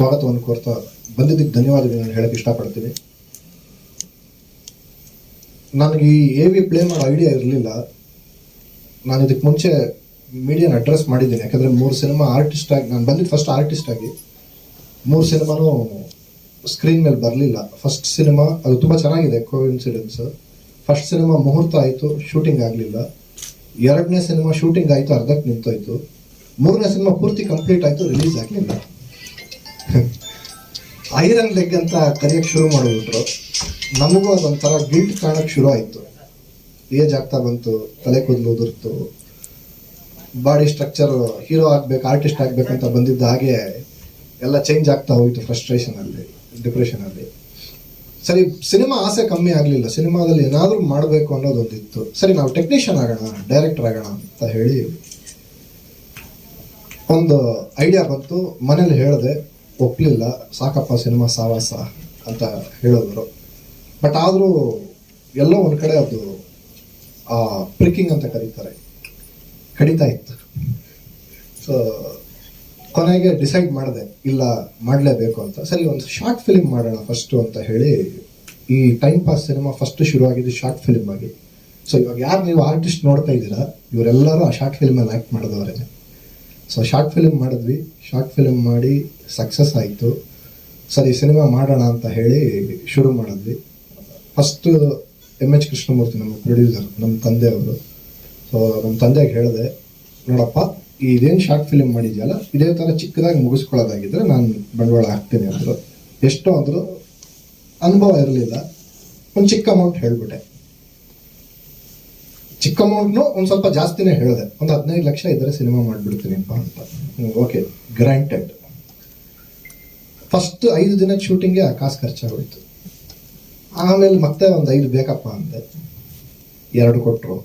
ಸ್ವಾಗತವನ್ನು ಕೋರ್ತಾ ಬಂದಿದ್ದಕ್ಕೆ ಧನ್ಯವಾದಗಳನ್ನು ಹೇಳಕ್ಕೆ ಇಷ್ಟಪಡ್ತೀನಿ. ನನಗೆ ಈ ಎ ವಿ ಪ್ಲೇ ಮಾಡೋ ಐಡಿಯಾ ಇರಲಿಲ್ಲ. ನಾನು ಇದಕ್ಕೆ ಮುಂಚೆ ಮೀಡಿಯಾನ ಅಡ್ರೆಸ್ ಮಾಡಿದ್ದೀನಿ. ಯಾಕಂದರೆ ಮೂರು ಸಿನಿಮಾ ಆರ್ಟಿಸ್ಟ್ ಆಗಿ ನಾನು ಬಂದಿದ್ದು ಫಸ್ಟ್ ಆರ್ಟಿಸ್ಟ್ ಆಗಿ. ಮೂರು ಸಿನಿಮಾನು ಸ್ಕ್ರೀನ್ ಮೇಲೆ ಬರಲಿಲ್ಲ. ಫಸ್ಟ್ ಸಿನಿಮಾ ಅದು ತುಂಬ ಚೆನ್ನಾಗಿದೆ ಕೋ ಇನ್ಸಿಡೆನ್ಸ್ ಫಸ್ಟ್ ಸಿನಿಮಾ ಮುಹೂರ್ತ ಆಯಿತು ಶೂಟಿಂಗ್ ಆಗಲಿಲ್ಲ. ಎರಡನೇ ಸಿನಿಮಾ ಶೂಟಿಂಗ್ ಆಯಿತು, ಅರ್ಧಕ್ಕೆ ನಿಂತೋಯ್ತು. ಮೂರನೇ ಸಿನಿಮಾ ಪೂರ್ತಿ ಕಂಪ್ಲೀಟ್ ಆಯಿತು ರಿಲೀಸ್ ಆಗಲಿಲ್ಲ. ಐರನ್ ಲೆಗ್ ಅಂತ ಕರೆಯಕ್ಕೆ ಶುರು ಮಾಡಿಬಿಟ್ರು. ನಮಗೂ ಅದೊಂಥರ ಗಿಲ್ಟ್ ಕಾಣಕ್ಕೆ ಶುರು ಆಯಿತು. ಏಜ್ ಆಗ್ತಾ ಬಂತು, ತಲೆ ಕೂದಲು ಉದುರ್ತು. ಬಾಡಿ ಸ್ಟ್ರಕ್ಚರ್ ಹೀರೋ ಆಗ್ಬೇಕು, ಆರ್ಟಿಸ್ಟ್ ಆಗ್ಬೇಕಂತ ಬಂದಿದ್ದ ಹಾಗೆ ಎಲ್ಲ ಚೇಂಜ್ ಆಗ್ತಾ ಹೋಯಿತು ಫ್ರಸ್ಟ್ರೇಷನ್ ಅಲ್ಲಿ, ಡಿಪ್ರೆಷನ್ ಅಲ್ಲಿ. ಸರಿ, ಸಿನಿಮಾ ಆಸೆ ಕಮ್ಮಿ ಆಗಲಿಲ್ಲ. ಸಿನಿಮಾದಲ್ಲಿ ಏನಾದರೂ ಮಾಡಬೇಕು ಅನ್ನೋದೊಂದಿತ್ತು. ಸರಿ, ನಾವು ಟೆಕ್ನಿಷಿಯನ್ ಆಗೋಣ, ಡೈರೆಕ್ಟರ್ ಆಗೋಣ ಅಂತ ಹೇಳಿ ಒಂದು ಐಡಿಯಾ ಬಂತು. ಮನೇಲಿ ಹೇಳಿದೆ ಒಪ್ಲಿಲ್ಲ ಸಾಕಪ್ಪ ಸಿನಿಮಾ ಸಾವಾಸ ಅಂತ ಹೇಳಿದ್ರು. ಬಟ್ ಆದರೂ ಎಲ್ಲೋ ಒಂದು ಕಡೆ ಅದು, ಆ ಅಂತ ಕರೀತಾರೆ. ಕಡಿತಾ ಇತ್ತು. ಸೊ ಕೊನೆಗೆ ಡಿಸೈಡ್ ಮಾಡಿದೆ, ಇಲ್ಲ, ಮಾಡಲೇಬೇಕು ಅಂತ. ಸರಿ, ಒಂದು ಶಾರ್ಟ್ ಫಿಲಿಮ್ ಮಾಡೋಣ ಫಸ್ಟು ಅಂತ ಹೇಳಿ, ಈ ಟೈಮ್ ಪಾಸ್ ಸಿನಿಮಾ ಫಸ್ಟ್ ಶುರುವಾಗಿದ್ದು ಶಾರ್ಟ್ ಫಿಲಿಮ್ ಆಗಿ. ಸೊ ಇವಾಗ ಯಾರು ನೀವು ಆರ್ಟಿಸ್ಟ್ ನೋಡ್ತಾ ಇದ್ದೀರಾ, ಇವರೆಲ್ಲರೂ ಆ ಶಾರ್ಟ್ ಫಿಲ್ಮಲ್ಲಿ ಆ್ಯಕ್ಟ್ ಮಾಡಿದವರೇ. ಸೊ ಶಾರ್ಟ್ ಫಿಲ್ಮ್ ಮಾಡಿದ್ವಿ. ಶಾರ್ಟ್ ಫಿಲಿಮ್ ಮಾಡಿ ಸಕ್ಸಸ್ ಆಯಿತು. ಸರಿ ಸಿನಿಮಾ ಮಾಡೋಣ ಅಂತ ಹೇಳಿ ಶುರು ಮಾಡಿದ್ವಿ. ಫಸ್ಟ್ ಎಂ ಎಚ್ ಕೃಷ್ಣಮೂರ್ತಿ ನಮ್ಮ ಪ್ರೊಡ್ಯೂಸರ್ ನಮ್ಮ ತಂದೆಯವರು. ಸೊ ನಮ್ಮ ತಂದೆಗೆ ಹೇಳಿದೆ, ನೋಡಪ್ಪ, ಇದೇನು ಶಾರ್ಟ್ ಫಿಲ್ಮ್ ಮಾಡಿದ್ಯಲ್ಲ, ಇದೇ ಥರ ಚಿಕ್ಕದಾಗಿ ಮುಗಿಸ್ಕೊಳ್ಳೋದಾಗಿದ್ರೆ ನಾನು ಬಂಡವಾಳ ಹಾಕ್ತೀನಿ ಅಂದರು. ಎಷ್ಟೋ ಅಂದರು ಅನುಭವ ಇರಲಿಲ್ಲ. ಒಂದು ಚಿಕ್ಕ ಅಮೌಂಟ್ ಹೇಳಿಬಿಟ್ಟೆ. ಚಿಕ್ಕ ಅಮೌಂಟ್ನು ಒಂದು ಸ್ವಲ್ಪ ಜಾಸ್ತಿನೇ ಹೇಳಿದೆ. ಒಂದು ಹದಿನೈದು ಲಕ್ಷ ಇದ್ದರೆ ಸಿನಿಮಾ ಮಾಡಿಬಿಡ್ತೀನಿಪ್ಪ ಅಂತ. ಓಕೆ ಗ್ರಾಂಟೆಡ್ ಫಸ್ಟ್ ಐದು ದಿನ ಶೂಟಿಂಗ್ಗೆ ಆ ಕಾಸು ಖರ್ಚಾಗೋಯ್ತು. ಆಮೇಲೆ ಮತ್ತೆ ಒಂದು ಐದು ಬೇಕಪ್ಪ ಅಂದೆ. ಎರಡು ಕೊಟ್ಟರು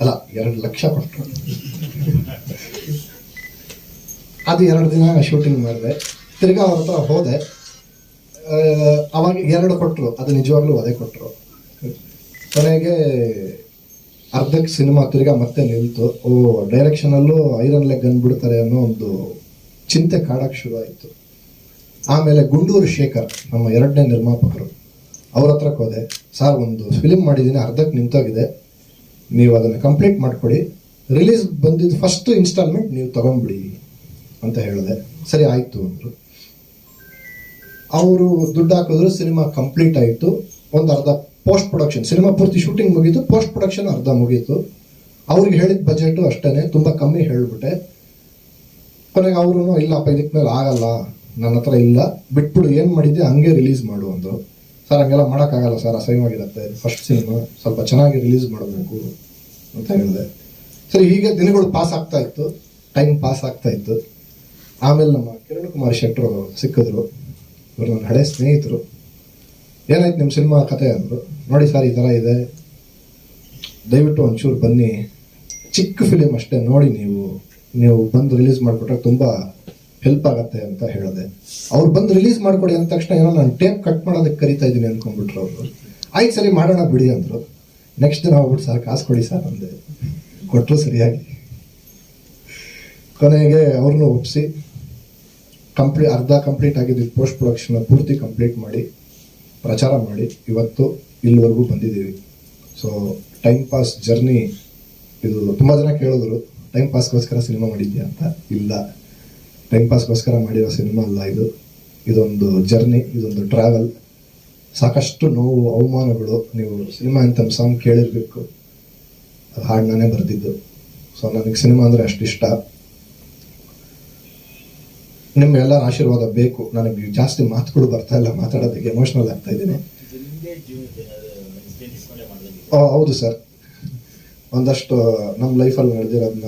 ಅಲ್ಲ, ಎರಡು ಲಕ್ಷ ಕೊಟ್ಟರು ಅದು ಎರಡು ದಿನ ಶೂಟಿಂಗ್ ಮಾಡಿದೆ. ತಿರ್ಗಾ ಅವ್ರ ಹತ್ರ ಹೋದೆ. ಅವಾಗ ಎರಡು ಕೊಟ್ಟರು ಅದು ನಿಜವಾಗ್ಲೂ ಅದೇ ಕೊಟ್ಟರು ಕೊನೆಗೆ ಅರ್ಧಕ್ಕೆ ಸಿನಿಮಾ ತಿರ್ಗಾ ಮತ್ತೆ ನಿಲ್ತು. ಓ ಡೈರೆಕ್ಷನಲ್ಲೂ ಐರನ್ ಲೆಗ್ ಅಂದ್ಬಿಡ್ತಾರೆ ಅನ್ನೋ ಒಂದು ಚಿಂತೆ ಕಾಡಕ್ಕೆ ಶುರು ಆಯಿತು ಆಮೇಲೆ ಗುಂಡೂರು ಶೇಖರ್, ನಮ್ಮ ಎರಡನೇ ನಿರ್ಮಾಪಕರು, ಅವ್ರ ಹತ್ರಕ್ಕೆ ಹೋದೆ. ಸರ್, ಒಂದು ಫಿಲಿಮ್ ಮಾಡಿದ್ದೀನಿ ಅರ್ಧಕ್ಕೆ ನಿಂತೋಗಿದೆ. ನೀವು ಅದನ್ನು ಕಂಪ್ಲೀಟ್ ಮಾಡಿಕೊಡಿ. ರಿಲೀಸ್ ಬಂದಿದ್ದು ಫಸ್ಟ್ ಇನ್ಸ್ಟಾಲ್ಮೆಂಟ್ ನೀವು ತಗೊಂಡ್ಬಿಡಿ, ಅಂತ ಹೇಳಿದೆ. ಸರಿ, ಆಯಿತು, ಅಂದರು. ಅವರು ದುಡ್ಡು ಹಾಕಿದ್ರು, ಸಿನಿಮಾ ಕಂಪ್ಲೀಟ್ ಆಯಿತು. ಒಂದು ಅರ್ಧ ಪೋಸ್ಟ್ ಪ್ರೊಡಕ್ಷನ್ ಸಿನಿಮಾ ಪೂರ್ತಿ ಶೂಟಿಂಗ್ ಮುಗೀತು ಪೋಸ್ಟ್ ಪ್ರೊಡಕ್ಷನ್ ಅರ್ಧ ಮುಗೀತು. ಅವ್ರಿಗೆ ಹೇಳಿದ ಬಜೆಟು ಅಷ್ಟೇ ತುಂಬ ಕಮ್ಮಿ ಹೇಳಿಬಿಟ್ಟೆ. ಕೊನೆಗೆ ಅವರು ಇಲ್ಲ ಇದಕ್ಕೆ ಮೇಲೆ ಆಗಲ್ಲ, ನನ್ನ ಹತ್ರ ಇಲ್ಲ, ಬಿಟ್ಬಿಡು, ಏನು ಮಾಡಿದ್ದೆ ಹಂಗೆ ರಿಲೀಸ್ ಮಾಡು ಅಂದರು. ಸರ್, ಹಂಗೆಲ್ಲ ಮಾಡೋಕ್ಕಾಗಲ್ಲ ಸರ್ ಅಸಹ್ಯವಾಗಿರುತ್ತೆ ಫಸ್ಟ್ ಸಿನಿಮಾ ಸ್ವಲ್ಪ ಚೆನ್ನಾಗಿ ರಿಲೀಸ್ ಮಾಡಬೇಕು ಅಂತ ಹೇಳಿದೆ. ಸರಿ, ಹೀಗೆ ದಿನಗಳು ಪಾಸ್ ಆಗ್ತಾ ಇತ್ತು ಟೈಮ್ ಪಾಸ್ ಆಗ್ತಾ ಇತ್ತು. ಆಮೇಲೆ ನಮ್ಮ ಕಿರಣ್ ಕುಮಾರ್ ಶೆಟ್ಟರು ಸಿಕ್ಕಿದ್ರು. ಇವರು ನನ್ನ ಹಳೆ ಸ್ನೇಹಿತರು. ಏನಾಯ್ತು ನಿಮ್ಮ ಸಿನಿಮಾ ಕತೆ? ಅಂದರು ನೋಡಿ ಸರ್, ಈ ಥರ ಇದೆ. ದಯವಿಟ್ಟು ಒಂಚೂರು ಬನ್ನಿ. ಚಿಕ್ಕ ಫಿಲಿಮ್ ಅಷ್ಟೇ ನೋಡಿ ನೀವು. ನೀವು ಬಂದು ರಿಲೀಸ್ ಮಾಡಿಕೊಟ್ರೆ ತುಂಬ ಹೆಲ್ಪ್ ಆಗುತ್ತೆ ಅಂತ ಹೇಳಿದೆ. ಅವ್ರು ಬಂದು ರಿಲೀಸ್ ಮಾಡಿಕೊಡಿ ಅಂದ ತಕ್ಷಣ ಏನೋ ನಾನು ಟೇಪ್ ಕಟ್ ಮಾಡೋದಕ್ಕೆ ಕರಿತಾ ಇದ್ದೀನಿ ಅಂದ್ಕೊಂಡ್ಬಿಟ್ರು ಅವರು. ಆಯ್ತು ಸರಿ, ಮಾಡೋಣ ಬಿಡಿ ಅಂದರು. ನೆಕ್ಸ್ಟ್ ದಿನ ಹೋಗ್ಬಿಟ್ಟು ಸರ್, ಕಾಸು ಕೊಡಿ ಸರ್ ಅಂದೆ. ಕೊಟ್ಟರು ಸರಿಯಾಗಿ. ಕೊನೆಗೆ ಅವ್ರನ್ನೂ ಒಪ್ಪಿಸಿ ಕಂಪ್ಲೀಟ್ ಅರ್ಧ ಕಂಪ್ಲೀಟ್ ಆಗಿದ್ದು ಪೋಸ್ಟ್ ಪ್ರೊಡಕ್ಷನ್ ಪೂರ್ತಿ ಕಂಪ್ಲೀಟ್ ಮಾಡಿ. ಪ್ರಚಾರ ಮಾಡಿ ಇವತ್ತು ಇಲ್ಲಿವರೆಗೂ ಬಂದಿದ್ದೀವಿ. ಸೊ ಟೈಮ್ ಪಾಸ್ ಜರ್ನಿ ಇದು ತುಂಬ ಜನ ಕೇಳಿದ್ರು ಟೈಮ್ ಪಾಸ್ಗೋಸ್ಕರ ಸಿನಿಮಾ ಮಾಡಿದ್ಯಾ ಅಂತ? ಇಲ್ಲ. ಟೈಮ್ ಪಾಸ್ಗೋಸ್ಕರ ಮಾಡಿರೋ ಸಿನಿಮಾ ಅಲ್ಲ ಇದು. ಇದೊಂದು ಜರ್ನಿ ಇದೊಂದು ಟ್ರಾವೆಲ್ ಸಾಕಷ್ಟು ನೋವು, ಅವಮಾನಗಳು ನೀವು ಸಿನಿಮಾ ಅಂತ ಸಾಂಗ್ ಕೇಳಿರ್ಬೇಕು. ಅದು ಹಾಡು ನಾನೇ ಬರೆದಿದ್ದು. ಸೊ ನನಗೆ ಸಿನಿಮಾ ಅಂದರೆ ಅಷ್ಟು ಇಷ್ಟ. ನಿಮ್ಮ ಎಲ್ಲರ ಆಶೀರ್ವಾದ ಬೇಕು. ನನಗೆ ಜಾಸ್ತಿ ಮಾತುಗಳು ಬರ್ತಾ ಇಲ್ಲ ಮಾತಾಡೋದಕ್ಕೆ ಎಮೋಷ್ನಲ್ ಆಗ್ತಾ ಇದ್ದೀನಿ. ಹೌದು ಸರ್. ಒಂದಷ್ಟು ನಮ್ಮ ಲೈಫಲ್ಲಿ ನಡೆದಿರೋದನ್ನ